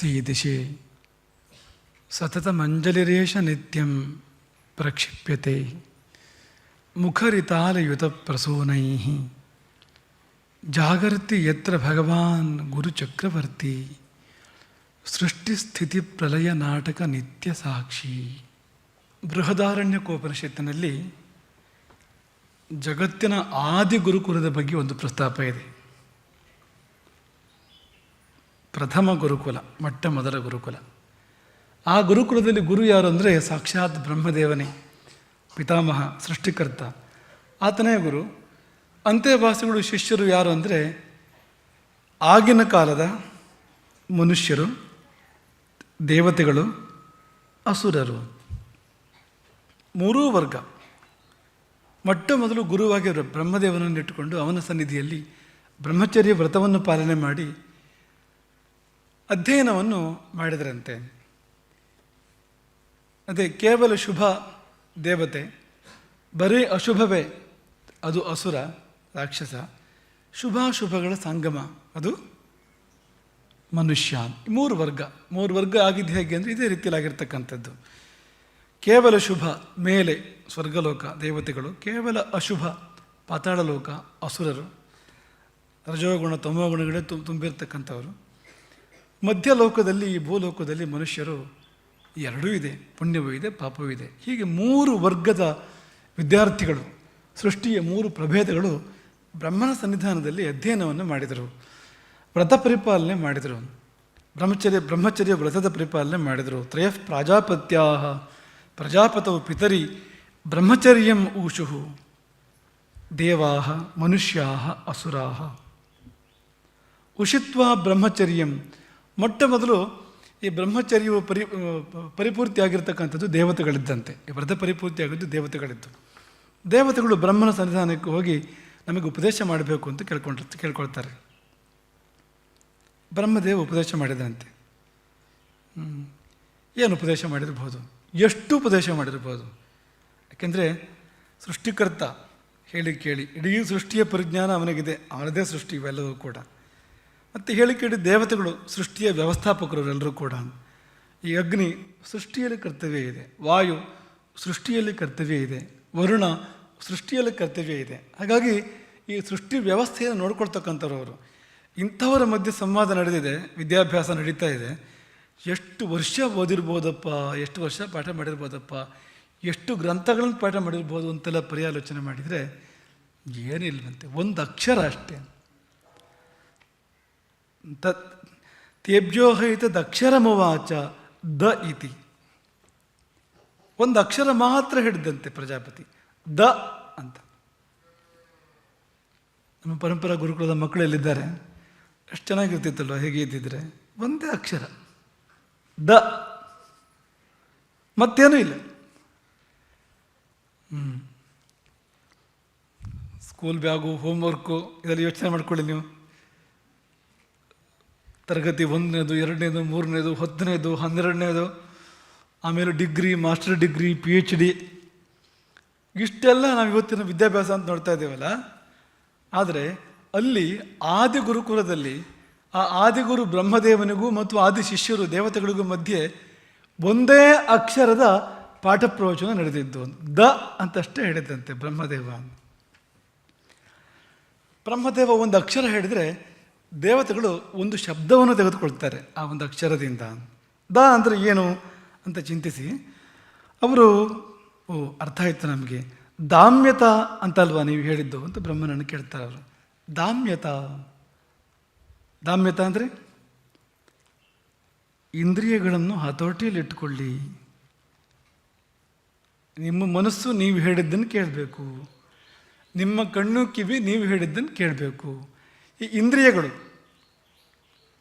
ತಸ್ಯೀದಿಶೆ ಸತತಮಂಜಲಿರೇಶ ನಿತ್ಯಂ ಪ್ರಕ್ಷಿಪ್ಯತೆ ಮುಖರಿತಾಲಯುತಪ್ರಸೂನೈ ಜಾಗರ್ತಿ ಯತ್ರ ಭಗವಾನ್ ಗುರುಚಕ್ರವರ್ತಿ ಸೃಷ್ಟಿಸ್ಥಿತಿ ಪ್ರಲಯ ನಾಟಕ ನಿತ್ಯ ಸಾಕ್ಷಿ ಬೃಹದಾರಣ್ಯಕೋಪನಿಷತ್ತಿನಲ್ಲಿ ಜಗತ್ತಿನ ಆದಿ ಗುರುಕುಲದ ಬಗ್ಗೆ ಒಂದು ಪ್ರಸ್ತಾಪ ಇದೆ. ಪ್ರಥಮ ಗುರುಕುಲ, ಮೊಟ್ಟ ಮೊದಲ ಗುರುಕುಲ. ಆ ಗುರುಕುಲದಲ್ಲಿ ಗುರು ಯಾರು ಅಂದರೆ ಸಾಕ್ಷಾತ್ ಬ್ರಹ್ಮದೇವನೇ, ಪಿತಾಮಹ, ಸೃಷ್ಟಿಕರ್ತ. ಆತನೇ ಗುರು. ಅಂತ್ಯಭಾಸಿಗಳು ಶಿಷ್ಯರು ಯಾರು ಅಂದರೆ ಆಗಿನ ಕಾಲದ ಮನುಷ್ಯರು, ದೇವತೆಗಳು, ಅಸುರರು. ಮೂರೂ ವರ್ಗ. ಮೊಟ್ಟ ಮೊದಲು ಗುರುವಾಗಿ ಬ್ರಹ್ಮದೇವನನ್ನು ಇಟ್ಟುಕೊಂಡು ಅವನ ಸನ್ನಿಧಿಯಲ್ಲಿ ಬ್ರಹ್ಮಚರ್ಯ ವ್ರತವನ್ನು ಪಾಲನೆ ಮಾಡಿ ಅಧ್ಯಯನವನ್ನು ಮಾಡಿದರಂತೆ. ಅದೇ ಕೇವಲ ಶುಭ ದೇವತೆ, ಬರೀ ಅಶುಭವೇ, ಅದು ಅಸುರ, ರಾಕ್ಷಸ, ಶುಭಾಶುಭಗಳ ಸಂಗಮ, ಅದು ಮನುಷ್ಯ, ಮೂರು ವರ್ಗ ಮೂರು ವರ್ಗ ಆಗಿದ್ದು ಹೇಗೆ ಅಂದರೆ ಇದೇ ರೀತಿಯಲ್ಲಾಗಿರ್ತಕ್ಕಂಥದ್ದು. ಕೇವಲ ಶುಭ ಮೇಲೆ ಸ್ವರ್ಗಲೋಕ ದೇವತೆಗಳು, ಕೇವಲ ಅಶುಭ ಪಾತಾಳಲೋಕ ಅಸುರರು, ರಜೋಗುಣ, ತಮೋಗುಣಗಳೇ ತುಂಬ ತುಂಬಿರ್ತಕ್ಕಂಥವರು. ಮಧ್ಯಲೋಕದಲ್ಲಿ, ಈ ಭೂಲೋಕದಲ್ಲಿ ಮನುಷ್ಯರು ಎರಡೂ ಇದೆ, ಪುಣ್ಯವೂ ಇದೆ, ಪಾಪವೂ ಇದೆ. ಹೀಗೆ ಮೂರು ವರ್ಗದ ವಿದ್ಯಾರ್ಥಿಗಳು, ಸೃಷ್ಟಿಯ ಮೂರು ಪ್ರಭೇದಗಳು ಬ್ರಹ್ಮನ ಸನ್ನಿಧಾನದಲ್ಲಿ ಅಧ್ಯಯನವನ್ನು ಮಾಡಿದರು. ವ್ರತ ಪರಿಪಾಲನೆ ಮಾಡಿದರು. ಬ್ರಹ್ಮಚರ್ಯ ಬ್ರಹ್ಮಚರ್ಯ ವ್ರತದ ಪರಿಪಾಲನೆ ಮಾಡಿದರು. ತ್ರಯ ಪ್ರಾಜಾಪತ್ಯಾ ಪ್ರಜಾಪತವು ಪಿತರಿ ಬ್ರಹ್ಮಚರ್ಯಂ ಊಷು ದೇವಾ ಮನುಷ್ಯಾ ಅಸುರಾ ಉಷಿತ್ವ ಬ್ರಹ್ಮಚರ್ಯಂ ಮೊಟ್ಟ ಮೊದಲು ಈ ಬ್ರಹ್ಮಚರ್ಯವು ಪರಿ ಪರಿಪೂರ್ತಿ ಆಗಿರ್ತಕ್ಕಂಥದ್ದು ದೇವತೆಗಳಿದ್ದಂತೆ. ವ್ರತ ಪರಿಪೂರ್ತಿ ಆಗಿದ್ದು ದೇವತೆಗಳಿದ್ದು ದೇವತೆಗಳು ಬ್ರಹ್ಮನ ಸನ್ನಿಧಾನಕ್ಕೆ ಹೋಗಿ ನಮಗೆ ಉಪದೇಶ ಮಾಡಬೇಕು ಅಂತ ಕೇಳ್ಕೊಂಡಿರ್ತ ಕೇಳ್ಕೊಳ್ತಾರೆ. ಬ್ರಹ್ಮದೇವ ಉಪದೇಶ ಮಾಡಿದಂತೆ. ಏನು ಉಪದೇಶ ಮಾಡಿರ್ಬೋದು? ಎಷ್ಟು ಉಪದೇಶ ಮಾಡಿರ್ಬೋದು? ಯಾಕೆಂದರೆ ಸೃಷ್ಟಿಕರ್ತ ಹೇಳಿ ಕೇಳಿ, ಇಡೀ ಸೃಷ್ಟಿಯ ಪರಿಜ್ಞಾನ ಅವನಿಗಿದೆ ಅವನದೇ ಸೃಷ್ಟಿ ಇವೆಲ್ಲವೂ ಕೂಡ. ಮತ್ತು ಹೇಳಿ ಕೇಳಿ ದೇವತೆಗಳು, ಸೃಷ್ಟಿಯ ವ್ಯವಸ್ಥಾಪಕರು ಎಲ್ಲರೂ ಕೂಡ. ಈ ಅಗ್ನಿ ಸೃಷ್ಟಿಯಲ್ಲಿ ಕರ್ತವ್ಯ ಇದೆ, ವಾಯು ಸೃಷ್ಟಿಯಲ್ಲಿ ಕರ್ತವ್ಯ ಇದೆ, ವರುಣ ಸೃಷ್ಟಿಯಲ್ಲಿ ಕರ್ತವ್ಯ ಇದೆ. ಹಾಗಾಗಿ ಈ ಸೃಷ್ಟಿ ವ್ಯವಸ್ಥೆಯನ್ನು ನೋಡ್ಕೊಳ್ತಕ್ಕಂಥವ್ರು ಇಂಥವರ ಮಧ್ಯೆ ಸಂವಾದ ನಡೆದಿದೆ, ವಿದ್ಯಾಭ್ಯಾಸ ನಡೀತಾ ಇದೆ. ಎಷ್ಟು ವರ್ಷ ಓದಿರ್ಬೋದಪ್ಪ, ಎಷ್ಟು ವರ್ಷ ಪಾಠ ಮಾಡಿರ್ಬೋದಪ್ಪ, ಎಷ್ಟು ಗ್ರಂಥಗಳನ್ನು ಪಾಠ ಮಾಡಿರ್ಬೋದು ಅಂತೆಲ್ಲ ಪರ್ಯಾಲೋಚನೆ ಮಾಡಿದರೆ ಏನಿಲ್ವಂತೆ ಒಂದು ಅಕ್ಷರ ಅಷ್ಟೇ. ತತ್ ತೇಬ್ಜೋಹೈತ ದಕ್ಷರಮವಾಚ ದ ಇತಿ. ಒಂದು ಅಕ್ಷರ ಮಾತ್ರ ಹಿಡಿದಂತೆ ಪ್ರಜಾಪತಿ. ದ ಅಂತ. ನಮ್ಮ ಪರಂಪರಾ ಗುರುಕುಲದ ಮಕ್ಕಳಲ್ಲಿದ್ದಾರೆ ಎಷ್ಟು ಚೆನ್ನಾಗಿರ್ತಿತ್ತಲ್ವ? ಹೇಗೆ ಇದ್ದಿದ್ರೆ? ಒಂದೇ ಅಕ್ಷರ. ದ. ಮತ್ತೇನೂ ಇಲ್ಲ. ಹ್ಞೂ ಸ್ಕೂಲ್ ಬ್ಯಾಗು ಹೋಮ್ವರ್ಕು ಇದೆಲ್ಲ ಯೋಚನೆ ಮಾಡ್ಕೊಳ್ಳಿ ನೀವು. ತರಗತಿ ಒಂದನೇದು, ಎರಡನೇದು, ಮೂರನೇದು, ಹತ್ತನೇದು, ಹನ್ನೆರಡನೇದು, ಆಮೇಲೆ degree, master degree P H D ಇಷ್ಟೆಲ್ಲ ನಾವು ಇವತ್ತಿನ ವಿದ್ಯಾಭ್ಯಾಸ ಅಂತ ನೋಡ್ತಾ ಇದ್ದೇವಲ್ಲ? ಆದರೆ ಅಲ್ಲಿ ಆದಿ ಗುರುಕುಲದಲ್ಲಿ ಆ ಆದಿಗುರು ಬ್ರಹ್ಮದೇವನಿಗೂ ಮತ್ತು ಆದಿ ಶಿಷ್ಯರು ದೇವತೆಗಳಿಗೂ ಮಧ್ಯೆ ಒಂದೇ ಅಕ್ಷರದ ಪಾಠ ಪ್ರವಚನ ನಡೆದಿದ್ದು. ದ ಅಂತಷ್ಟೇ ಹೇಳಿದಂತೆ ಬ್ರಹ್ಮದೇವ. ಬ್ರಹ್ಮದೇವ ಒಂದು ಅಕ್ಷರ ಹೇಳಿದರೆ ದೇವತೆಗಳು ಒಂದು ಶಬ್ದವನ್ನು ತೆಗೆದುಕೊಳ್ತಾರೆ ಆ ಒಂದು ಅಕ್ಷರದಿಂದ. ದ ಅಂದರೆ ಏನು ಅಂತ ಚಿಂತಿಸಿ. ಅವರು, ಓ, ಅರ್ಥ ಆಯಿತು ನಮಗೆ. ದಾಮ್ಯತ ಅಂತಲ್ವಾ ನೀವು ಹೇಳಿದ್ದು ಅಂತ ಬ್ರಹ್ಮನನ್ನು ಕೇಳ್ತಾರೆ ಅವರು. ದಾಮ್ಯತ. ದಾಮ್ಯತ ಅಂದರೆ? ಇಂದ್ರಿಯಗಳನ್ನು ಹತೋಟಿಯಲ್ಲಿಟ್ಟುಕೊಳ್ಳಿ ನಿಮ್ಮ ಮನಸ್ಸು ನೀವು ಹೇಳಿದ್ದನ್ನು ಕೇಳಬೇಕು. ನಿಮ್ಮ ಕಣ್ಣು ಕಿವಿ ನೀವು ಹೇಳಿದ್ದನ್ನು ಕೇಳಬೇಕು. ಈ ಇಂದ್ರಿಯಗಳು.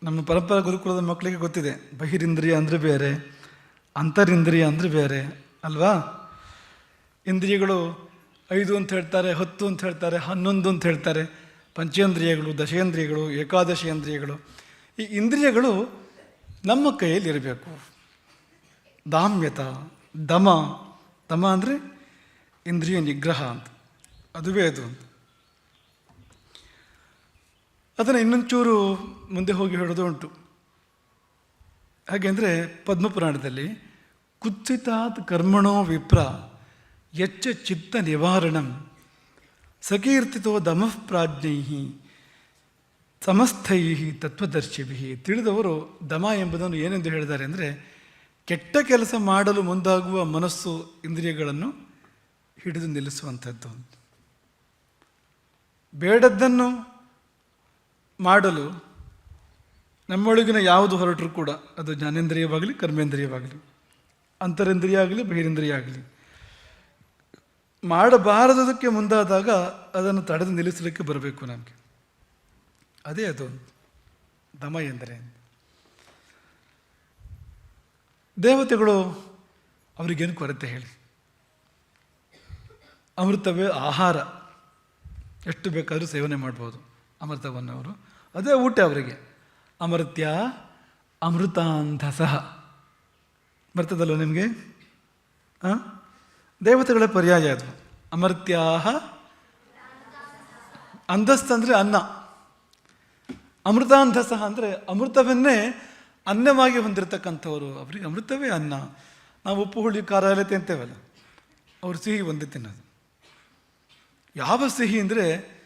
ನಮ್ಮ ಪರಂಪರಾ ಗುರುಕುಲದ ಮಕ್ಕಳಿಗೆ ಗೊತ್ತಿದೆ. ಬಹಿರಿಂದ್ರಿಯ ಅಂದರೆ ಬೇರೆ, ಅಂತರಿಂದ್ರಿಯ ಅಂದರೆ ಬೇರೆ, ಅಲ್ವಾ? ಇಂದ್ರಿಯಗಳು ಐದು ಅಂತ ಹೇಳ್ತಾರೆ, ಹತ್ತು ಅಂತ ಹೇಳ್ತಾರೆ, ಹನ್ನೊಂದು ಅಂತ ಹೇಳ್ತಾರೆ. ಪಂಚೇಂದ್ರಿಯಗಳು, ದಶೇಂದ್ರಿಯಗಳು ಏಕಾದಶೇಂದ್ರಿಯಗಳು ಈ ಇಂದ್ರಿಯಗಳು ನಮ್ಮ ಕೈಯಲ್ಲಿರಬೇಕು ದಾಮ್ಯತ, ದಮ ದಮ ಅಂದರೆ ಇಂದ್ರಿಯ ನಿಗ್ರಹ ಅಂತ. ಅದುವೇ ಅದು ಅಂತ. ಅದನ್ನು ಇನ್ನೊಂಚೂರು ಮುಂದೆ ಹೋಗಿ ಹೇಳೋದು ಉಂಟು. ಹಾಗೆಂದರೆ ಪದ್ಮಪುರಾಣದಲ್ಲಿ, ಕುತ್ಸಿತಾತ್ ಕರ್ಮಣೋ ವಿಪ್ರ, ಯಚ್ಚ ಚಿತ್ತ ನಿವಾರಣಂ, ಸಕೀರ್ತಿತೋ ದಮಃ ಪ್ರಾಜ್ಞೈ ಸಮಸ್ಥೈ ತತ್ವದರ್ಶಿಭಿ ತಿಳಿದವರು ದಮ ಎಂಬುದನ್ನು ಏನೆಂದು ಹೇಳಿದ್ದಾರೆ ಅಂದರೆ, ಕೆಟ್ಟ ಕೆಲಸ ಮಾಡಲು ಮುಂದಾಗುವ ಮನಸ್ಸು ಇಂದ್ರಿಯಗಳನ್ನು ಹಿಡಿದು ನಿಲ್ಲಿಸುವಂಥದ್ದು ಬೇಡದ್ದನ್ನು ಮಾಡಲು ನಮ್ಮೊಳಗಿನ ಯಾವುದು ಹೊರಟರೂ ಕೂಡ ಅದು ಜ್ಞಾನೇಂದ್ರಿಯವಾಗಲಿ, ಕರ್ಮೇಂದ್ರಿಯವಾಗಲಿ, ಅಂತರೇಂದ್ರಿಯ ಆಗಲಿ, ಬಹಿರೇಂದ್ರಿಯ ಆಗಲಿ. ಮಾಡಬಾರದಕ್ಕೆ ಮುಂದಾದಾಗ ಅದನ್ನು ತಡೆದು ನಿಲ್ಲಿಸಲಿಕ್ಕೆ ಬರಬೇಕು ನಮಗೆ. ಅದೇ ಅದು ದಮ ಎಂದರೆ. ದೇವತೆಗಳು ಅವರಿಗೇನು ಕೊರತೆ ಹೇಳಿ? ಅಮೃತವೇ ಆಹಾರ. ಎಷ್ಟು ಬೇಕಾದರೂ ಸೇವನೆ ಮಾಡ್ಬೋದು ಅಮೃತವನ್ನು ಅವರು ಅದೇ ಊಟ ಅವರಿಗೆ. ಅಮೃತ್ಯ ಅಮೃತಾಂಧಸಃ. ಬರ್ತದಲ್ಲ ನಿಮಗೆ? ದೇವತೆಗಳ ಪರ್ಯಾಯ ಅದು. ಅಮರ್ತ್ಯಾಹ ಅಂಧಸ್ತಂದರೆ ಅನ್ನ. ಅಮೃತಾಂಧಸಃ ಅಂದರೆ ಅಮೃತವನ್ನೇ ಅನ್ನವಾಗಿ ಹೊಂದಿರತಕ್ಕಂಥವರು. ಅವರಿಗೆ ಅಮೃತವೇ ಅನ್ನ. ನಾವು ಉಪ್ಪು, ಹುಳಿ, ಖಾರ ಎಲ್ಲ ತಿಂತೇವಲ್ಲ. ಅವರು ಸಿಹಿ ಒಂದೇ ತಿನ್ನೋದು. ಯಾವ ಸಿಹಿ ಅಂದರೆ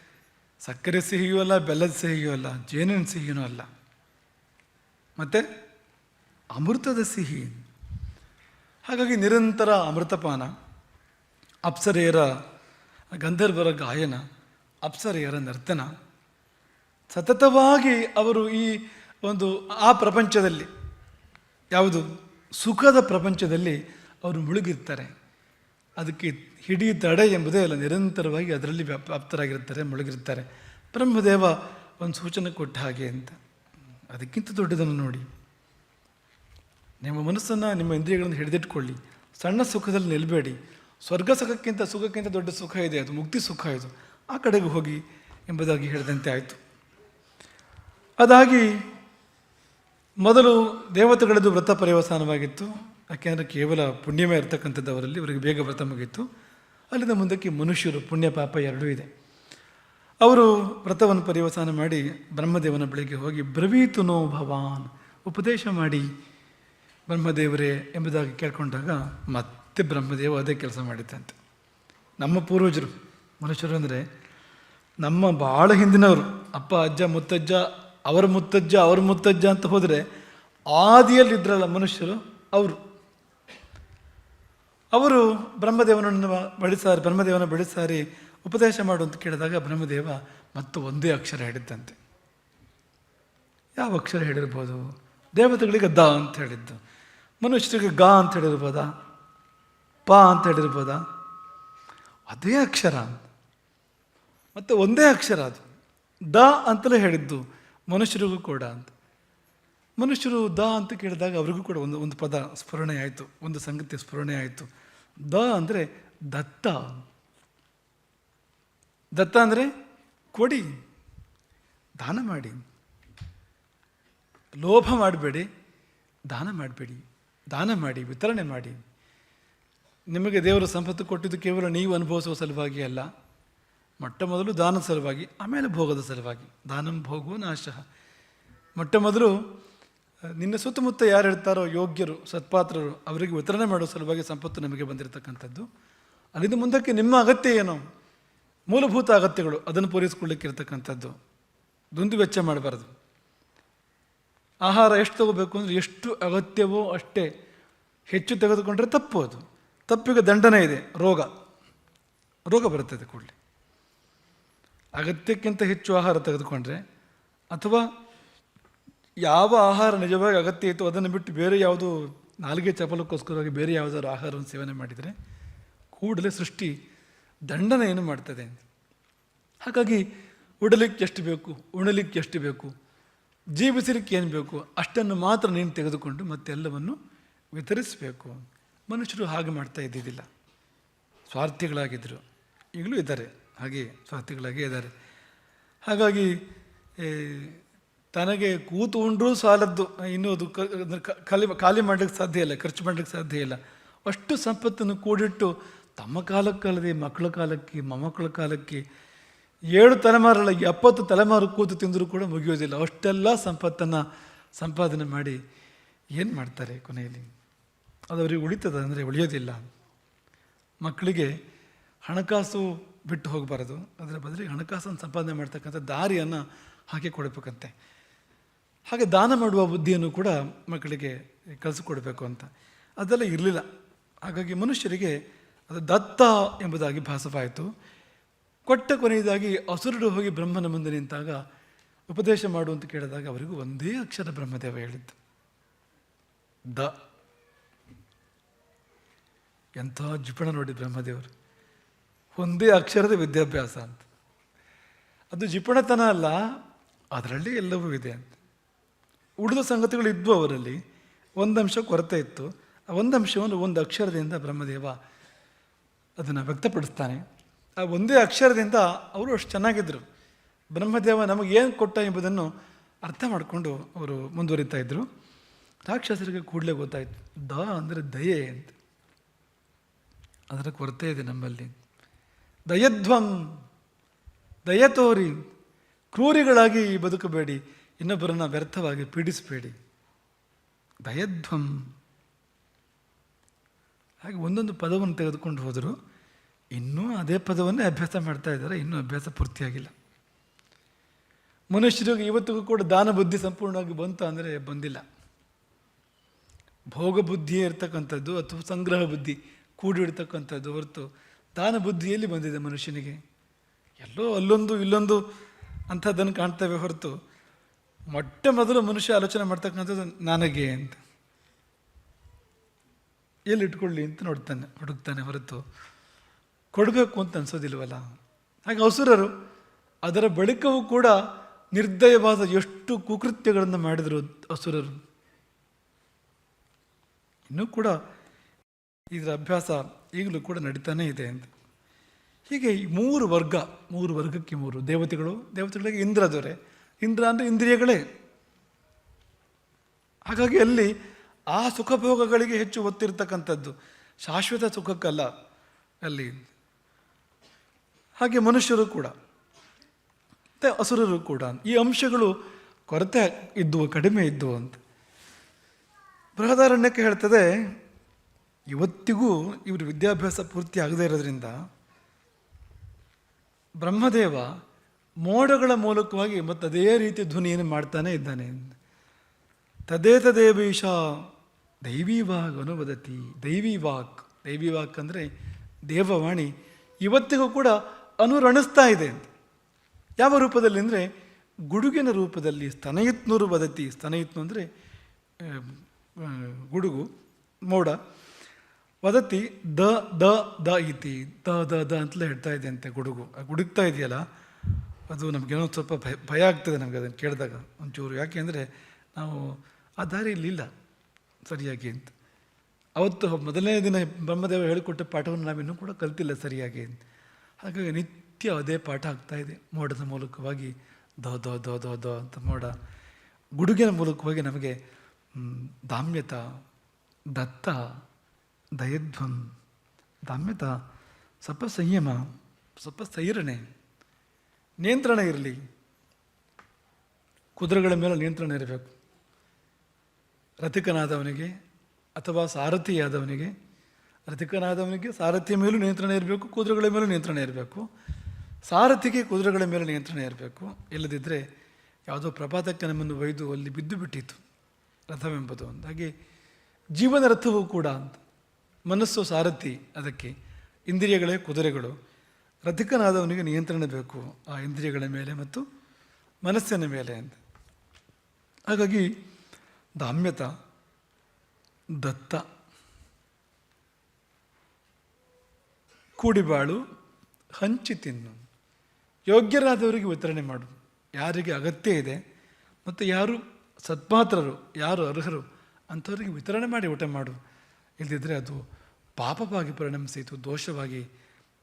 ಸಕ್ಕರೆ ಸಿಹಿಯೂ ಅಲ್ಲ, ಬೆಲ್ಲದ ಸಿಹಿಯೂ ಅಲ್ಲ, ಜೇನಿನ ಸಿಹಿಯೂ ಅಲ್ಲ. ಮತ್ತು ಅಮೃತದ ಸಿಹಿ. ಹಾಗಾಗಿ ನಿರಂತರ ಅಮೃತಪಾನ, ಅಪ್ಸರೆಯರ ಗಂಧರ್ವರ ಗಾಯನ, ಅಪ್ಸರೆಯರ ನರ್ತನ. ಸತತವಾಗಿ ಅವರು ಈ ಒಂದು ಆ ಪ್ರಪಂಚದಲ್ಲಿ, ಯಾವುದು ಸುಖದ ಪ್ರಪಂಚದಲ್ಲಿ ಅವರು ಮುಳುಗಿರ್ತಾರೆ. ಅದಕ್ಕೆ ಹಿಡಿ ತಡೆ ಎಂಬುದೇ ಅಲ್ಲ, ನಿರಂತರವಾಗಿ ಅದರಲ್ಲಿ ವ್ಯಾಪ್- ವ್ಯಾಪ್ತರಾಗಿರ್ತಾರೆ ಮುಳುಗಿರ್ತಾರೆ ಬ್ರಹ್ಮದೇವ ಒಂದು ಸೂಚನೆ ಕೊಟ್ಟ ಹಾಗೆ ಅಂತ. ಅದಕ್ಕಿಂತ ದೊಡ್ಡದನ್ನು ನೋಡಿ. ನಿಮ್ಮ ಮನಸ್ಸನ್ನು, ನಿಮ್ಮ ಇಂದ್ರಿಯಗಳನ್ನು ಹಿಡಿದಿಟ್ಕೊಳ್ಳಿ. ಸಣ್ಣ ಸುಖದಲ್ಲಿ ನಿಲ್ಲಬೇಡಿ ಸ್ವರ್ಗ ಸುಖಕ್ಕಿಂತ ಸುಖಕ್ಕಿಂತ ದೊಡ್ಡ ಸುಖ ಇದೆ, ಅದು ಮುಕ್ತಿ ಸುಖ ಇದು. ಆ ಕಡೆಗೆ ಹೋಗಿ ಎಂಬುದಾಗಿ ಹೇಳಿದಂತೆ ಆಯಿತು. ಅದಾಗಿ, ಮೊದಲು ದೇವತೆಗಳದ್ದು ವ್ರತ ಪರ್ಯವಸಾನವಾಗಿತ್ತು. ಯಾಕೆಂದರೆ ಕೇವಲ ಪುಣ್ಯವೇ ಇರ್ತಕ್ಕಂಥದ್ದು ಅವರಲ್ಲಿ, ಇವರಿಗೆ ಬೇಗ ವ್ರತ ಮುಗೀತು. ಅಲ್ಲಿಂದ ಮುಂದಕ್ಕೆ ಮನುಷ್ಯರು ಪುಣ್ಯ ಪಾಪ ಎರಡೂ ಇದೆ. ಅವರು ವ್ರತವನ್ನು ಪರ್ಯವಸಾನ ಮಾಡಿ ಬ್ರಹ್ಮದೇವನ ಬಳಿಗೆ ಹೋಗಿ, ಬ್ರವೀತು ನೋ ಭವಾನ್, ಉಪದೇಶ ಮಾಡಿ ಬ್ರಹ್ಮದೇವರೇ ಎಂಬುದಾಗಿ ಕೇಳ್ಕೊಂಡಾಗ ಮತ್ತೆ ಬ್ರಹ್ಮದೇವ ಅದೇ ಕೆಲಸ ಮಾಡಿದ್ದಂತೆ. ನಮ್ಮ ಪೂರ್ವಜರು, ಮನುಷ್ಯರು ಅಂದರೆ ನಮ್ಮ ಭಾಳ ಹಿಂದಿನವರು, ಅಪ್ಪ, ಅಜ್ಜ, ಮುತ್ತಜ್ಜ, ಅವರ ಮುತ್ತಜ್ಜ, ಅವ್ರ ಮುತ್ತಜ್ಜ ಅಂತ ಹೋದರೆ ಆದಿಯಲ್ಲಿದ್ದರಲ್ಲ ಮನುಷ್ಯರು, ಅವರು. ಅವರು ಬ್ರಹ್ಮದೇವನನ್ನು ಬಳಿಸಾರಿ ಬ್ರಹ್ಮದೇವನ ಬಳಿಸಾರಿ ಉಪದೇಶ ಮಾಡು ಅಂತ ಕೇಳಿದಾಗ ಬ್ರಹ್ಮದೇವ ಮತ್ತು ಒಂದೇ ಅಕ್ಷರ ಹೇಳಿದ್ದಂತೆ. ಯಾವ ಅಕ್ಷರ ಹೇಳಿರ್ಬೋದು? ದೇವತೆಗಳಿಗೆ ದ ಅಂತ ಹೇಳಿದ್ದು. ಮನುಷ್ಯರಿಗೆ ಗ ಅಂತ ಹೇಳಿರ್ಬೋದಾ? ಪ ಅಂತ ಹೇಳಿರ್ಬೋದಾ? ಅದೇ ಅಕ್ಷರ. ಮತ್ತು ಒಂದೇ ಅಕ್ಷರ ಅದು. ದ ಅಂತಲೇ ಹೇಳಿದ್ದು ಮನುಷ್ಯರಿಗೂ ಕೂಡ ಅಂತ. ಮನುಷ್ಯರು ದ ಅಂತ ಕೇಳಿದಾಗ ಅವರಿಗೂ ಕೂಡ ಒಂದು ಒಂದು ಪದ ಸ್ಫುರಣೆ ಆಯಿತು, ಒಂದು ಸಂಗತಿ ಸ್ಫುರಣೆ ಆಯಿತು. ದ ಅಂದರೆ ದತ್ತ. ದತ್ತ ಅಂದರೆ ಕೊಡಿ, ದಾನ ಮಾಡಿ. ಲೋಭ ಮಾಡಬೇಡಿ, ದಾನ ಮಾಡಬೇಡಿ. ದಾನ ಮಾಡಿ, ವಿತರಣೆ ಮಾಡಿ. ನಿಮಗೆ ದೇವರ ಸಂಪತ್ತು ಕೊಟ್ಟಿದ್ದು ಕೇವಲ ನೀವು ಅನುಭವಿಸುವ ಸಲುವಾಗಿ ಅಲ್ಲ. ಮೊಟ್ಟ ಮೊದಲು ದಾನದ ಸಲುವಾಗಿ, ಆಮೇಲೆ ಭೋಗದ ಸಲುವಾಗಿ. ದಾನಂ ಭೋಗೋ ನಾಶಃ. ಮೊಟ್ಟ ಮೊದಲು ನಿನ್ನ ಸುತ್ತಮುತ್ತ ಯಾರು ಇರ್ತಾರೋ ಯೋಗ್ಯರು, ಸತ್ಪಾತ್ರರು, ಅವರಿಗೆ ವಿತರಣೆ ಮಾಡೋ ಸಲುವಾಗಿ ಸಂಪತ್ತು ನಮಗೆ ಬಂದಿರತಕ್ಕಂಥದ್ದು. ಅಲ್ಲಿಂದ ಮುಂದಕ್ಕೆ ನಿಮ್ಮ ಅಗತ್ಯ ಏನು? ಮೂಲಭೂತ ಅಗತ್ಯಗಳು, ಅದನ್ನು ಪೂರೈಸ್ಕೊಳ್ಳಿಕ್ಕೆ ಇರತಕ್ಕಂಥದ್ದು. ದುಂದು ವೆಚ್ಚ ಮಾಡಬಾರ್ದು. ಆಹಾರ ಎಷ್ಟು ತಗೋಬೇಕು ಅಂದರೆ ಎಷ್ಟು ಅಗತ್ಯವೋ ಅಷ್ಟೇ ಹೆಚ್ಚು ತೆಗೆದುಕೊಂಡ್ರೆ ತಪ್ಪು ಅದು. ತಪ್ಪಿಗೆ ದಂಡನೆ ಇದೆ, ರೋಗ. ರೋಗ ಬರುತ್ತದೆ ಕೂಡಲೇ. ಅಗತ್ಯಕ್ಕಿಂತ ಹೆಚ್ಚು ಆಹಾರ ತೆಗೆದುಕೊಂಡ್ರೆ ಅಥವಾ ಯಾವ ಆಹಾರ ನಿಜವಾಗಿ ಅಗತ್ಯ ಇತ್ತು ಅದನ್ನು ಬಿಟ್ಟು ಬೇರೆ ಯಾವುದು ನಾಲಿಗೆ ಚಪಲಕ್ಕೋಸ್ಕರವಾಗಿ ಬೇರೆ ಯಾವುದಾದ್ರು ಆಹಾರವನ್ನು ಸೇವನೆ ಮಾಡಿದರೆ ಕೂಡಲೇ ಸೃಷ್ಟಿ ದಂಡನೆಯನ್ನು ಮಾಡ್ತದೆ? ಹಾಗಾಗಿ ಉಡಲಿಕ್ಕೆ ಎಷ್ಟು ಬೇಕು, ಉಣಲಿಕ್ಕೆ ಎಷ್ಟು ಬೇಕು, ಜೀವಿಸಲಿಕ್ಕೆ ಏನು ಬೇಕು, ಅಷ್ಟನ್ನು ಮಾತ್ರ ನೀನು ತೆಗೆದುಕೊಂಡು ಮತ್ತೆಲ್ಲವನ್ನು ವಿತರಿಸಬೇಕು. ಮನುಷ್ಯರು ಹಾಗೆ ಮಾಡ್ತಾ ಇದ್ದಿದ್ದಿಲ್ಲ. ಸ್ವಾರ್ಥಿಗಳಾಗಿದ್ದರು. ಈಗಲೂ ಇದ್ದಾರೆ. ಹಾಗೆ ಸ್ವಾರ್ಥಿಗಳಾಗೇ ಇದ್ದಾರೆ. ಹಾಗಾಗಿ ತನಗೆ ಕೂತು ಉಂಡ್ರೂ ಸಾಲದ್ದು. ಇನ್ನೂ ಅದು ಖಾಲಿ ಖಾಲಿ ಮಾಡಲಿಕ್ಕೆ ಸಾಧ್ಯ ಇಲ್ಲ, ಖರ್ಚು ಮಾಡಲಿಕ್ಕೆ ಸಾಧ್ಯ ಇಲ್ಲ. ಅಷ್ಟು ಸಂಪತ್ತನ್ನು ಕೂಡಿಟ್ಟು ತಮ್ಮ ಕಾಲಕ್ಕಲ್ಲದೆ ಮಕ್ಕಳ ಕಾಲಕ್ಕೆ, ಮೊಮ್ಮಕ್ಕಳ ಕಾಲಕ್ಕೆ ಏಳು ತಲೆಮಾರಲ್ಲ ಎಪ್ಪತ್ತು ತಲೆಮಾರು ಕೂತು ತಿಂದರೂ ಕೂಡ ಮುಗಿಯೋದಿಲ್ಲ. ಅಷ್ಟೆಲ್ಲ ಸಂಪತ್ತನ್ನು ಸಂಪಾದನೆ ಮಾಡಿ ಏನು ಮಾಡ್ತಾರೆ ಕೊನೆಯಲ್ಲಿ? ಅದು ಅವರಿಗೆ ಉಳಿತದ ಅಂದರೆ ಉಳಿಯೋದಿಲ್ಲ. ಮಕ್ಕಳಿಗೆ ಹಣಕಾಸು ಬಿಟ್ಟು ಹೋಗಬಾರದು. ಅದರ ಬದಲಿಗೆ ಹಣಕಾಸನ್ನು ಸಂಪಾದನೆ ಮಾಡ್ತಕ್ಕಂಥ ದಾರಿಯನ್ನು ಹಾಕಿ ಕೊಡಬೇಕಂತೆ. ಹಾಗೆ ದಾನ ಮಾಡುವ ಬುದ್ಧಿಯನ್ನು ಕೂಡ ಮಕ್ಕಳಿಗೆ ಕಲಿಸಿಕೊಡ್ಬೇಕು ಅಂತ. ಅದೆಲ್ಲ ಇರಲಿಲ್ಲ. ಹಾಗಾಗಿ ಮನುಷ್ಯರಿಗೆ ಅದು ದತ್ತ ಎಂಬುದಾಗಿ ಭಾಸವಾಯಿತು. ಕೊಟ್ಟ ಕೊನೆಯದಾಗಿ ಅಸುರರು ಹೋಗಿ ಬ್ರಹ್ಮನ ಮುಂದೆ ನಿಂತಾಗ ಉಪದೇಶ ಮಾಡು ಅಂತ ಕೇಳಿದಾಗ ಅವರಿಗೂ ಒಂದೇ ಅಕ್ಷರ ಬ್ರಹ್ಮದೇವ ಹೇಳಿದ್ದು. ದ. ಎಂಥ ಜಿಪಣ ನೋಡಿ ಬ್ರಹ್ಮದೇವರು. ಒಂದೇ ಅಕ್ಷರದ ವಿದ್ಯಾಭ್ಯಾಸ ಅಂತ. ಅದು ಜಿಪಣತನ ಅಲ್ಲ, ಅದರಲ್ಲಿ ಎಲ್ಲವೂ ಇದೆ ಅಂತ. ಉಳಿದ ಸಂಗತಿಗಳು ಇದ್ವು ಅವರಲ್ಲಿ. ಒಂದಂಶ ಕೊರತೆ ಇತ್ತು. ಆ ಒಂದಂಶವನ್ನು ಒಂದು ಅಕ್ಷರದಿಂದ ಬ್ರಹ್ಮದೇವ ಅದನ್ನು ವ್ಯಕ್ತಪಡಿಸ್ತಾನೆ. ಆ ಒಂದೇ ಅಕ್ಷರದಿಂದ ಅವರು ಅಷ್ಟು ಚೆನ್ನಾಗಿದ್ದರು ಬ್ರಹ್ಮದೇವ ನಮಗೆ ಏನು ಕೊಟ್ಟ ಎಂಬುದನ್ನು ಅರ್ಥ ಮಾಡಿಕೊಂಡು ಅವರು ಮುಂದುವರಿತಾ ಇದ್ದರು ರಾಕ್ಷಸರಿಗೆ ಕೂಡಲೇ ಗೊತ್ತಾಯಿತು. ದ ಅಂದರೆ ದಯೆ ಅಂತ. ಅದರ ಕೊರತೆ ಇದೆ ನಮ್ಮಲ್ಲಿ. ದಯಧ್ವಂ, ದಯತೋರಿ, ಕ್ರೂರಿಗಳಾಗಿ ಬದುಕಬೇಡಿ. ಇನ್ನೊಬ್ಬರನ್ನು ವ್ಯರ್ಥವಾಗಿ ಪೀಡಿಸಬೇಡಿ. ದಯಧ್ವಂ. ಹಾಗೆ ಒಂದೊಂದು ಪದವನ್ನು ತೆಗೆದುಕೊಂಡು ಹೋದರು ಇನ್ನೂ ಅದೇ ಪದವನ್ನೇ ಅಭ್ಯಾಸ ಮಾಡ್ತಾ ಇದ್ದಾರೆ, ಇನ್ನೂ ಅಭ್ಯಾಸ ಪೂರ್ತಿಯಾಗಿಲ್ಲ. ಮನುಷ್ಯರಿಗೆ ಇವತ್ತಿಗೂ ಕೂಡ ದಾನ ಬುದ್ಧಿ ಸಂಪೂರ್ಣವಾಗಿ ಬಂತು ಅಂದರೆ ಬಂದಿಲ್ಲ. ಭೋಗ ಬುದ್ಧಿಯೇ ಇರ್ತಕ್ಕಂಥದ್ದು ಅಥವಾ ಸಂಗ್ರಹ ಬುದ್ಧಿ ಕೂಡಿಡ್ತಕ್ಕಂಥದ್ದು ಹೊರತು ದಾನ ಬುದ್ಧಿಯಲ್ಲಿ ಬಂದಿದೆ ಮನುಷ್ಯನಿಗೆ? ಎಲ್ಲೋ ಅಲ್ಲೊಂದು ಇಲ್ಲೊಂದು ಅಂಥದ್ದನ್ನು ಕಾಣ್ತೇವೆ ಹೊರತು ಮೊಟ್ಟ ಮೊದಲು ಮನುಷ್ಯ ಆಲೋಚನೆ ಮಾಡ್ತಕ್ಕಂಥದ್ದು ನನಗೆ ಅಂತ. ಎಲ್ಲಿ ಇಟ್ಕೊಳ್ಳಿ ಅಂತ ನೋಡ್ತಾನೆ, ಹುಡುಕ್ತಾನೆ ಹೊರತು. ಕೊಡಬೇಕು ಅಂತ ಅನ್ಸೋದಿಲ್ವಲ್ಲ? ಹಾಗೆ ಅಸುರರು ಅದರ ಬಳಿಕವೂ ಕೂಡ ನಿರ್ದಯವಾದ ಎಷ್ಟು ಕುಕೃತ್ಯಗಳನ್ನು ಮಾಡಿದರು ಅಸುರರು ಇನ್ನೂ ಕೂಡ ಇದರ ಅಭ್ಯಾಸ ಈಗಲೂ ಕೂಡ ನಡೀತಾನೇ ಇದೆ ಅಂತ. ಹೀಗೆ ಮೂರು ವರ್ಗ, ಮೂರು ವರ್ಗಕ್ಕೆ ಮೂರು ದೇವತೆಗಳು, ದೇವತೆಗಳಿಗೆ ಇಂದ್ರ ದೊರೆ ಇಂದ್ರ ಅಂದರೆ ಇಂದ್ರಿಯಗಳೇ. ಹಾಗಾಗಿ ಅಲ್ಲಿ ಆ ಸುಖಭೋಗಗಳಿಗೆ ಹೆಚ್ಚು ಒತ್ತಿರ್ತಕ್ಕಂಥದ್ದು. ಶಾಶ್ವತ ಸುಖಕ್ಕಲ್ಲ ಅಲ್ಲಿ. ಹಾಗೆ ಮನುಷ್ಯರು ಕೂಡ. ಮತ್ತು ಅಸುರರು ಕೂಡ. ಈ ಅಂಶಗಳು ಕೊರತೆ ಇದ್ದುವು ಕಡಿಮೆ ಇದ್ದುವು ಅಂತ. ಬೃಹದಾರಣ್ಯಕ್ಕೆ ಹೇಳ್ತದೆ, ಇವತ್ತಿಗೂ ಇವರು ವಿದ್ಯಾಭ್ಯಾಸ ಪೂರ್ತಿ ಆಗದೇ ಇರೋದ್ರಿಂದ ಬ್ರಹ್ಮದೇವ ಮೋಡಗಳ ಮೂಲಕವಾಗಿ ಮತ್ತು ಅದೇ ರೀತಿ ಧ್ವನಿಯನ್ನು ಮಾಡ್ತಾನೆ ಇದ್ದಾನೆ. ತದೇ ತದೇವೀಶ ದೈವಿ ವಾಗ್ ಅನುವದತಿ, ದೈವಿ ವಾಕ್. ದೈವಿ ವಾಕ್ ಅಂದರೆ ದೇವವಾಣಿ. ಇವತ್ತಿಗೂ ಕೂಡ ಅನುರಣಿಸ್ತಾ ಇದೆ ಯಾವ ರೂಪದಲ್ಲಿ ಅಂದರೆ ಗುಡುಗಿನ ರೂಪದಲ್ಲಿ ಸ್ತನಯಿತ್ನೂರು ವದತಿ. ಸ್ತನಯುತ್ನು ಅಂದರೆ ಗುಡುಗು, ಮೋಡ. ವದತಿ ದ ದ ದ ಇತಿ. ದ ದ ದ ಅಂತಲೇ ಹೇಳ್ತಾ ಇದೆ ಅಂತೆ ಗುಡುಗು. ಗುಡುಗ್ತಾ ಇದೆಯಲ್ಲ? ಅದು ನಮಗೇನೋ ಸ್ವಲ್ಪ ಭಯ ಭಯ ಆಗ್ತದೆ ನಮಗೆ ಅದನ್ನು ಕೇಳಿದಾಗ ಒಂಚೂರು. ಯಾಕೆ ಅಂದರೆ ನಾವು ಆ ದಾರಿಯಲ್ಲಿ ಇಲ್ಲ ಸರಿಯಾಗಿ ಅಂತ. ಅವತ್ತು ಮೊದಲನೇ ದಿನ ಬ್ರಹ್ಮದೇವ ಹೇಳಿಕೊಟ್ಟ ಪಾಠವನ್ನು ನಾವಿನ್ನೂ ಕೂಡ ಕಲ್ತಿಲ್ಲ ಸರಿಯಾಗಿ ಅಂತ. ಹಾಗಾಗಿ ನಿತ್ಯ ಅದೇ ಪಾಠ ಆಗ್ತಾಯಿದೆ ಮೋಡದ ಮೂಲಕವಾಗಿ ದ ದ ದ ದ ದ ಅಂತ ಮೋಡ. ಗುಡುಗಿನ ಮೂಲಕವಾಗಿ ನಮಗೆ ದಾಮ್ಯತ, ದತ್ತ ದಯಧ್ವಂ ದಾಮ್ಯತ ಸ್ವಲ್ಪ ಸಂಯಮ ಸ್ವಲ್ಪ ಸೈರಣೆ ನಿಯಂತ್ರಣ ಇರಲಿ. ಕುದುರೆಗಳ ಮೇಲೆ ನಿಯಂತ್ರಣ ಇರಬೇಕು. ರಥಿಕನಾದವನಿಗೆ ಅಥವಾ ಸಾರಥಿಯಾದವನಿಗೆ ರಥಿಕನಾದವನಿಗೆ ಸಾರಥಿಯ ಮೇಲೂ ನಿಯಂತ್ರಣ ಇರಬೇಕು, ಕುದುರೆಗಳ ಮೇಲೂ ನಿಯಂತ್ರಣ ಇರಬೇಕು. ಸಾರಥಿಗೆ ಕುದುರೆಗಳ ಮೇಲೆ ನಿಯಂತ್ರಣ ಇರಬೇಕು. ಇಲ್ಲದಿದ್ದರೆ ಯಾವುದೋ ಪ್ರಪಾತಕ್ಕೆ ನಮ್ಮನ್ನು ಒಯ್ದು ಅಲ್ಲಿ ಬಿದ್ದು ಬಿಟ್ಟಿತ್ತು ರಥವೆಂಬುದು. ಹಾಗೆ ಜೀವನ ರಥವೂ ಕೂಡ, ಮನಸ್ಸು ಸಾರಥಿ, ಅದಕ್ಕೆ ಇಂದ್ರಿಯಗಳೇ ಕುದುರೆಗಳು. ರಥಿಕನಾದವನಿಗೆ ನಿಯಂತ್ರಣ ಬೇಕು ಆ ಇಂದ್ರಿಯಗಳ ಮೇಲೆ ಮತ್ತು ಮನಸ್ಸಿನ ಮೇಲೆ ಅಂತ. ಹಾಗಾಗಿ ದಾಮ್ಯತ, ದತ್ತ, ಕೂಡಿಬಾಳು, ಹಂಚಿ ತಿನ್ನು. ಯೋಗ್ಯರಾದವರಿಗೆ ವಿತರಣೆ ಮಾಡು. ಯಾರಿಗೆ ಅಗತ್ಯ ಇದೆ ಮತ್ತು ಯಾರು ಸತ್ಪಾತ್ರರು ಯಾರು ಅರ್ಹರು ಅಂಥವರಿಗೆ ವಿತರಣೆ ಮಾಡಿ ಊಟ ಮಾಡು. ಇಲ್ಲದಿದ್ದರೆ ಅದು ಪಾಪವಾಗಿ ಪರಿಣಮಿಸಿತು, ದೋಷವಾಗಿ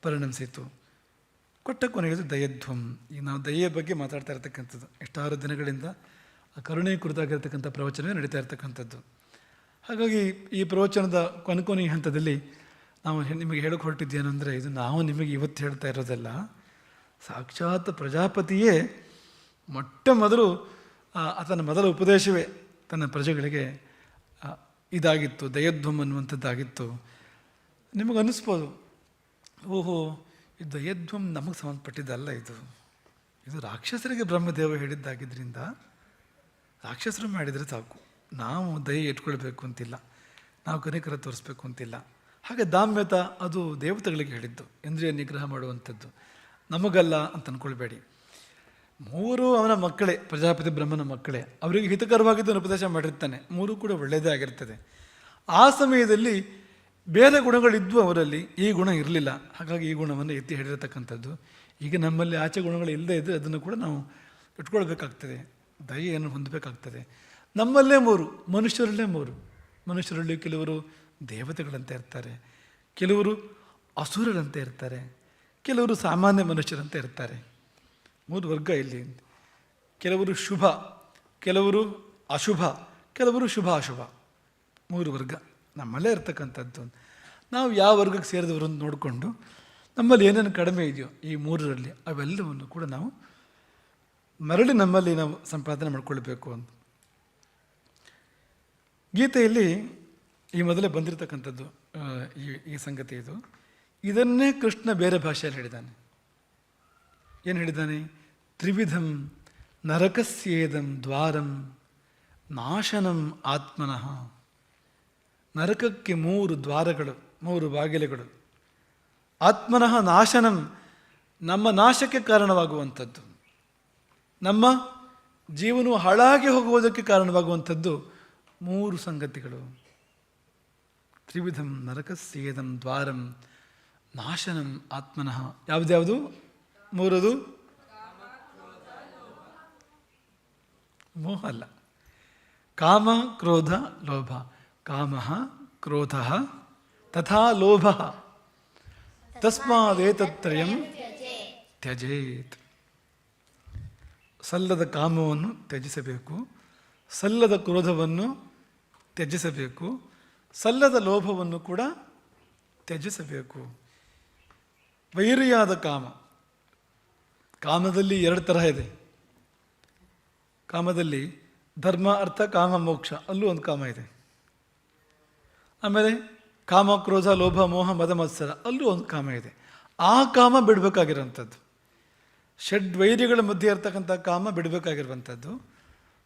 ಪರಿಣಮಿಸಿತು. ಕೊಟ್ಟ ಕೊನೆಗೆ ದಯಧ್ವಂ. ಈಗ ನಾವು ದಯೆಯ ಬಗ್ಗೆ ಮಾತಾಡ್ತಾ ಇರ್ತಕ್ಕಂಥದ್ದು. ಎಷ್ಟಾರು ದಿನಗಳಿಂದ ಆ ಕರುಣೆ ಕುರಿತಾಗಿರ್ತಕ್ಕಂಥ ಪ್ರವಚನವೇ ನಡೀತಾ ಇರ್ತಕ್ಕಂಥದ್ದು. ಹಾಗಾಗಿ ಈ ಪ್ರವಚನದ ಕೊನೆ ಹಂತದಲ್ಲಿ ನಾವು ನಿಮಗೆ ಹೇಳಕ್ಕೆ ಹೊರಟಿದ್ದೇನೆಂದರೆ ಇದು ನಾವು ನಿಮಗೆ ಇವತ್ತು ಹೇಳ್ತಾ ಇರೋದಲ್ಲ. ಸಾಕ್ಷಾತ್ ಪ್ರಜಾಪತಿಯೇ ಮೊಟ್ಟ ಮೊದಲು ಆತನ ಮೊದಲ ಉಪದೇಶವೇ ತನ್ನ ಪ್ರಜೆಗಳಿಗೆ ಇದಾಗಿತ್ತು, ದಯಧ್ವಂ ಅನ್ನುವಂಥದ್ದಾಗಿತ್ತು. ನಿಮಗೆ ಅನ್ನಿಸ್ಬೋದು ಓಹೋ ಈ ದಯಧ್ವಂ ನಮಗೆ ಸಂಬಂಧಪಟ್ಟಿದ್ದಲ್ಲ ಇದು. ಇದು ರಾಕ್ಷಸರಿಗೆ ಬ್ರಹ್ಮದೇವ ಹೇಳಿದ್ದಾಗಿದ್ದರಿಂದ ರಾಕ್ಷಸರು ಮಾಡಿದರೆ ಸಾಕು. ನಾವು ದಯ ಇಟ್ಕೊಳ್ಬೇಕು ಅಂತಿಲ್ಲ. ನಾವು ಕನಿಕರ ತೋರಿಸ್ಬೇಕು ಅಂತಿಲ್ಲ. ಹಾಗೆ ದಾಮ್ಯತ ಅದು ದೇವತೆಗಳಿಗೆ ಹೇಳಿದ್ದು, ಇಂದ್ರಿಯ ನಿಗ್ರಹ ಮಾಡುವಂಥದ್ದು. ನಮಗಲ್ಲ ಅಂತ ಅಂದ್ಕೊಳ್ಬೇಡಿ ಮೂರು ಅವನ ಮಕ್ಕಳೇ, ಪ್ರಜಾಪತಿ ಬ್ರಹ್ಮನ ಮಕ್ಕಳೇ, ಅವರಿಗೆ ಹಿತಕರವಾಗಿದ್ದು ಉಪದೇಶ ಮಾಡಿರ್ತಾನೆ. ಮೂರು ಕೂಡ ಒಳ್ಳೆಯದೇ ಆಗಿರ್ತದೆ. ಆ ಸಮಯದಲ್ಲಿ ಬೇರೆ ಗುಣಗಳಿದ್ವು ಅವರಲ್ಲಿ ಈ ಗುಣ ಇರಲಿಲ್ಲ. ಹಾಗಾಗಿ ಈ ಗುಣವನ್ನು ಎತ್ತಿ ಹಿಡಿರತಕ್ಕಂಥದ್ದು ಈಗ ನಮ್ಮಲ್ಲಿ ಆಚೆ ಗುಣಗಳು ಇಲ್ಲದೇ ಇದ್ದರೆ ಅದನ್ನು ಕೂಡ ನಾವು ಇಟ್ಕೊಳ್ಬೇಕಾಗ್ತದೆ. ದಯೆಯನ್ನು ಹೊಂದಬೇಕಾಗ್ತದೆ. ನಮ್ಮಲ್ಲೇ ಮೂರು, ಮನುಷ್ಯರಲ್ಲೇ ಮೂರು. ಮನುಷ್ಯರಲ್ಲಿ ಕೆಲವರು ದೇವತೆಗಳಂತೆ ಇರ್ತಾರೆ. ಕೆಲವರು ಅಸುರರಂತೆ ಇರ್ತಾರೆ. ಕೆಲವರು ಸಾಮಾನ್ಯ ಮನುಷ್ಯರಂತೆ ಇರ್ತಾರೆ. ಮೂರು ವರ್ಗ ಇಲ್ಲಿ. ಕೆಲವರು ಶುಭ, ಕೆಲವರು ಅಶುಭ, ಕೆಲವರು ಶುಭ ಅಶುಭ ಮೂರು ವರ್ಗ. ನಮ್ಮಲ್ಲೇ ಇರ್ತಕ್ಕಂಥದ್ದು. ನಾವು ಯಾವ ವರ್ಗಕ್ಕೆ ಸೇರಿದವರು ಅಂತ ನೋಡಿಕೊಂಡು ನಮ್ಮಲ್ಲಿ ಏನೇನು ಕಡಿಮೆ ಇದೆಯೋ ಈ ಮೂರರಲ್ಲಿ ಅವೆಲ್ಲವನ್ನು ಕೂಡ ನಾವು ಮರಳಿ ನಮ್ಮಲ್ಲಿ ನಾವು ಸಂಪಾದನೆ ಮಾಡಿಕೊಳ್ಬೇಕು ಅಂತ. ಗೀತೆಯಲ್ಲಿ ಈ ಮೊದಲೇ ಬಂದಿರತಕ್ಕಂಥದ್ದು ಈ ಈ ಸಂಗತಿ ಇದು. ಇದನ್ನೇ ಕೃಷ್ಣ ಬೇರೆ ಭಾಷೆಯಲ್ಲಿ ಹೇಳಿದ್ದಾನೆ. ಏನು ಹೇಳಿದ್ದಾನೆ? ತ್ರಿವಿಧಂ ನರಕಸ್ಯೇದಂ ದ್ವಾರಂ ನಾಶನಂ ಆತ್ಮನಃ. ನರಕಕ್ಕೆ ಮೂರು ದ್ವಾರಗಳು. ಮೂರು ಬಾಗಿಲುಗಳು. ಆತ್ಮನಃ ನಾಶನಂ, ನಮ್ಮ ನಾಶಕ್ಕೆ ಕಾರಣವಾಗುವಂಥದ್ದು. ನಮ್ಮ ಜೀವನವು ಹಾಳಾಗಿ ಹೋಗುವುದಕ್ಕೆ ಕಾರಣವಾಗುವಂಥದ್ದು ಮೂರು ಸಂಗತಿಗಳು. ತ್ರಿವಿಧಂ ನರಕಸ್ಯೇದಂ ದ್ವಾರಂ, ನಾಶನಂ ಆತ್ಮನಃ. ಯಾವುದ್ಯಾವುದು ಮೂರದು? ಮೋಹ ಅಲ್ಲ. ಕಾಮ, ಕ್ರೋಧ, ಲೋಭ. ಕಾಮ, ಕ್ರೋಧ. ತಥಾ ಲೋಭ ತಸ್ಮಾದೇತತ್ರಯಂ ತ್ಯಜೇತ್. ಸಲ್ಲದ ಕಾಮವನ್ನು ತ್ಯಜಿಸಬೇಕು, ಸಲ್ಲದ ಕ್ರೋಧವನ್ನು ತ್ಯಜಿಸಬೇಕು, ಸಲ್ಲದ ಲೋಭವನ್ನು ಕೂಡ ತ್ಯಜಿಸಬೇಕು. ವೈರಿಯಾದ ಕಾಮ. ಕಾಮದಲ್ಲಿ ಎರಡು ತರಹ ಇದೆ. ಕಾಮದಲ್ಲಿ ಧರ್ಮ, ಅರ್ಥ, ಕಾಮ, ಮೋಕ್ಷ, ಅಲ್ಲೂ ಒಂದು ಕಾಮ ಇದೆ. ಆಮೇಲೆ ಕಾಮ, ಕ್ರೋಧ, ಲೋಭ, ಮೋಹ, ಮದ, ಮತ್ಸರ, ಅಲ್ಲೂ ಒಂದು ಕಾಮ ಇದೆ. ಆ ಕಾಮ ಬಿಡಬೇಕಾಗಿರೋಂಥದ್ದು ಷಡ್ ವೈರ್ಯಗಳ ಮಧ್ಯೆ ಇರ್ತಕ್ಕಂಥ ಕಾಮ ಬಿಡಬೇಕಾಗಿರುವಂಥದ್ದು.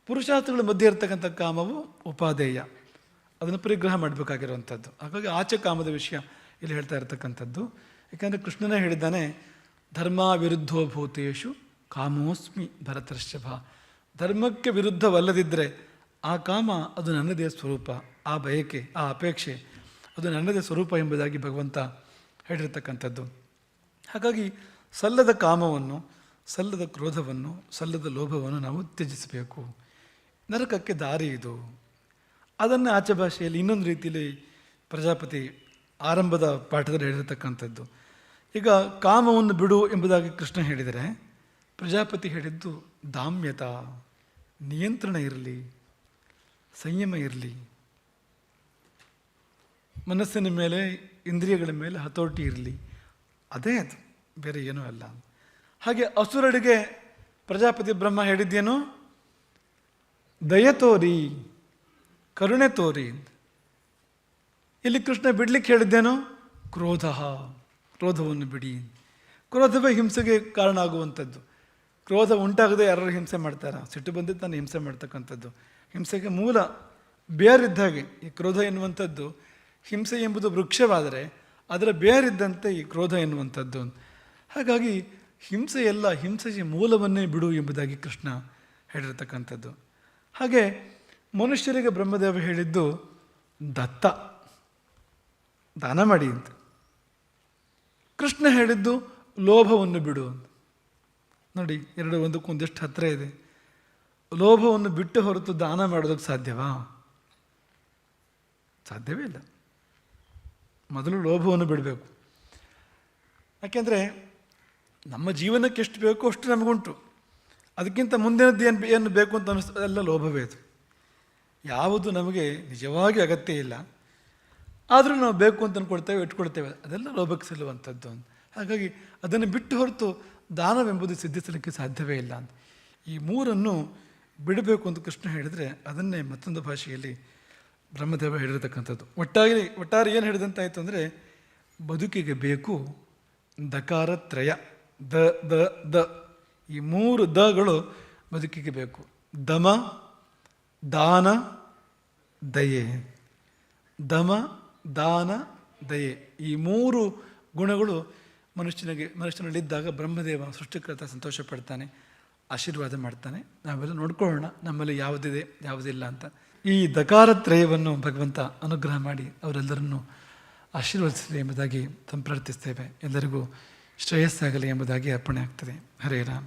ಪುರುಷಾರ್ಥಗಳ ಮಧ್ಯೆ ಇರ್ತಕ್ಕಂಥ ಕಾಮವು ಉಪಾದೇಯ. ಅದನ್ನು ಪರಿಗ್ರಹ ಮಾಡಬೇಕಾಗಿರುವಂಥದ್ದು. ಹಾಗಾಗಿ ಆಚೆ ಕಾಮದ ವಿಷಯ ಇಲ್ಲಿ ಹೇಳ್ತಾ ಇರ್ತಕ್ಕಂಥದ್ದು. ಯಾಕಂದರೆ ಕೃಷ್ಣನೇ ಹೇಳಿದ್ದಾನೆ, ಧರ್ಮ ವಿರುದ್ಧೋ ಭೂತೇಶು, ಕಾಮೋಸ್ಮಿ ಭರತರ್ಷಭ. ಧರ್ಮಕ್ಕೆ ವಿರುದ್ಧವಲ್ಲದಿದ್ದರೆ ಆ ಕಾಮ ಅದು ನನ್ನದೇ ಸ್ವರೂಪ, ಆ ಬಯಕೆ, ಆ ಅಪೇಕ್ಷೆ. ಅದು ನನ್ನದೇ ಸ್ವರೂಪ ಎಂಬುದಾಗಿ ಭಗವಂತ ಹೇಳಿರ್ತಕ್ಕಂಥದ್ದು. ಹಾಗಾಗಿ ಸಲ್ಲದ ಕಾಮವನ್ನು, ಸಲ್ಲದ ಕ್ರೋಧವನ್ನು, ಸಲ್ಲದ ಲೋಭವನ್ನು ನಾವು ತ್ಯಜಿಸಬೇಕು. ನರಕಕ್ಕೆ ದಾರಿ ಇದು. ಅದನ್ನು ಆಚೆ ಭಾಷೆಯಲ್ಲಿ ಇನ್ನೊಂದು ರೀತಿಯಲ್ಲಿ ಪ್ರಜಾಪತಿ ಆರಂಭದ ಪಾಠದಲ್ಲಿ ಹೇಳಿರತಕ್ಕಂಥದ್ದು. ಈಗ ಕಾಮವನ್ನು ಬಿಡು ಎಂಬುದಾಗಿ ಕೃಷ್ಣ ಹೇಳಿದರೆ, ಪ್ರಜಾಪತಿ ಹೇಳಿದ್ದು ದಾಮ್ಯತ, ನಿಯಂತ್ರಣ ಇರಲಿ, ಸಂಯಮ ಇರಲಿ. ಮನಸ್ಸಿನ ಮೇಲೆ, ಇಂದ್ರಿಯಗಳ ಮೇಲೆ ಹತೋಟಿ ಇರಲಿ. ಅದೇ ಅದು. ಬೇರೆ ಏನೂ ಅಲ್ಲ. ಹಾಗೆ ಅಸುರಡಿಗೆ ಪ್ರಜಾಪತಿ ಬ್ರಹ್ಮ ಹೇಳಿದ್ದೇನು? ದಯ ತೋರಿ, ಕರುಣೆ ತೋರಿ ಇಲ್ಲಿ ಕೃಷ್ಣ ಬಿಡ್ಲಿಕ್ಕೆ ಹೇಳಿದ್ದೇನು? ಕ್ರೋಧ, ಕ್ರೋಧವನ್ನು ಬಿಡಿ ಕ್ರೋಧವೇ ಹಿಂಸೆಗೆ ಕಾರಣ ಆಗುವಂಥದ್ದು. ಕ್ರೋಧ ಉಂಟಾಗದೆ ಯಾರು ಹಿಂಸೆ ಮಾಡ್ತಾರ? ಸಿಟ್ಟು ಬಂದಿದ್ದು ನಾನು ಹಿಂಸೆ ಮಾಡ್ತಕ್ಕಂಥದ್ದು. ಹಿಂಸೆಗೆ ಮೂಲ ಬೇರಿದ್ದಾಗೆ ಈ ಕ್ರೋಧ ಎನ್ನುವಂಥದ್ದು ಹಿಂಸೆ ಎಂಬುದು ವೃಕ್ಷವಾದರೆ ಅದರ ಬೇರಿದ್ದಂತೆ ಈ ಕ್ರೋಧ ಎನ್ನುವಂಥದ್ದು. ಹಾಗಾಗಿ ಹಿಂಸೆಯೆಲ್ಲ ಹಿಂಸೆಯ ಮೂಲವನ್ನೇ ಬಿಡು ಎಂಬುದಾಗಿ ಕೃಷ್ಣ ಹೇಳಿರ್ತಕ್ಕಂಥದ್ದು. ಹಾಗೆ ಮನುಷ್ಯರಿಗೆ ಬ್ರಹ್ಮದೇವ ಹೇಳಿದ್ದು ದತ್ತ, ದಾನ ಮಾಡಿ ಅಂತ. ಕೃಷ್ಣ ಹೇಳಿದ್ದು ಲೋಭವನ್ನು ಬಿಡು ಅಂತ. ನೋಡಿ, ಎರಡು ಒಂದಕ್ಕೂ ಒಂದಿಷ್ಟು ಹತ್ತಿರ ಇದೆ. ಲೋಭವನ್ನು ಬಿಟ್ಟು ಹೊರತು ದಾನ ಮಾಡೋದಕ್ಕೆ ಸಾಧ್ಯವಾ? ಸಾಧ್ಯವೇ ಇಲ್ಲ. ಮೊದಲು ಲೋಭವನ್ನು ಬಿಡಬೇಕು. ಯಾಕೆಂದರೆ ನಮ್ಮ ಜೀವನಕ್ಕೆ ಎಷ್ಟು ಬೇಕೋ ಅಷ್ಟು ನಮಗುಂಟು. ಅದಕ್ಕಿಂತ ಮುಂದಿನದ್ದು ಏನು ಏನು ಬೇಕು ಅಂತ ಅನ್ನಿಸ್ತದೆ ಅದೆಲ್ಲ ಲೋಭವೇ ಅದು. ಯಾವುದು ನಮಗೆ ನಿಜವಾಗಿ ಅಗತ್ಯ ಇಲ್ಲ. ಆದರೂ ನಾವು ಬೇಕು ಅಂತ ಅಂದ್ಕೊಳ್ತೇವೆ ಇಟ್ಕೊಳ್ತೇವೆ. ಅದೆಲ್ಲ ಲೋಭಕ್ಕೆ ಸಲ್ಲುವಂಥದ್ದು ಅಂತ. ಹಾಗಾಗಿ ಅದನ್ನು ಬಿಟ್ಟು ಹೊರತು ದಾನವೆಂಬುದು ಸಿದ್ಧಿಸಲಿಕ್ಕೆ ಸಾಧ್ಯವೇ ಇಲ್ಲ ಅಂತ. ಈ ಮೂರನ್ನು ಬಿಡಬೇಕು ಅಂತ ಕೃಷ್ಣ ಹೇಳಿದರೆ ಅದನ್ನೇ ಮತ್ತೊಂದು ಭಾಷೆಯಲ್ಲಿ ಬ್ರಹ್ಮದೇವ ಹೇಳಿರತಕ್ಕಂಥದ್ದು. ಒಟ್ಟಾಗಿ, ಒಟ್ಟಾರೆ ಏನು ಹೇಳಿದಂತಾಯಿತು ಅಂದರೆ, ಬದುಕಿಗೆ ಬೇಕು ದಕಾರ ತ್ರಯ, ದ ದ ದ. ಈ ಮೂರು ದಗಳು ಬದುಕಿಗೆ ಬೇಕು. ದಮ, ದಾನ, ದಯೆ. ದಮ, ದಾನ, ದಯೆ. ಈ ಮೂರು ಗುಣಗಳು ಮನುಷ್ಯನಿಗೆ, ಮನುಷ್ಯನಲ್ಲಿದ್ದಾಗ ಬ್ರಹ್ಮದೇವ ಸೃಷ್ಟಿಕರ್ತ ಸಂತೋಷ ಪಡ್ತಾನೆ ಆಶೀರ್ವಾದ ಮಾಡ್ತಾನೆ. ನಾವೆಲ್ಲ ನೋಡ್ಕೊಳ್ಳೋಣ ನಮ್ಮಲ್ಲಿ ಯಾವುದಿದೆ, ಯಾವುದಿಲ್ಲ ಅಂತ. ಈ ದಕಾರತ್ರಯವನ್ನು ಭಗವಂತ ಅನುಗ್ರಹ ಮಾಡಿ ಅವರೆಲ್ಲರನ್ನು ಆಶೀರ್ವದಿಸಲಿ ಎಂಬುದಾಗಿ ತಮ್ಮ ಪ್ರಾರ್ಥಿಸ್ತೇವೆ. ಎಲ್ಲರಿಗೂ ಶ್ರೇಯಸ್ಸಾಗಲಿ ಎಂಬುದಾಗಿ ಅರ್ಪಣೆ ಆಗ್ತದೆ. ಹರೇ ರಾಮ.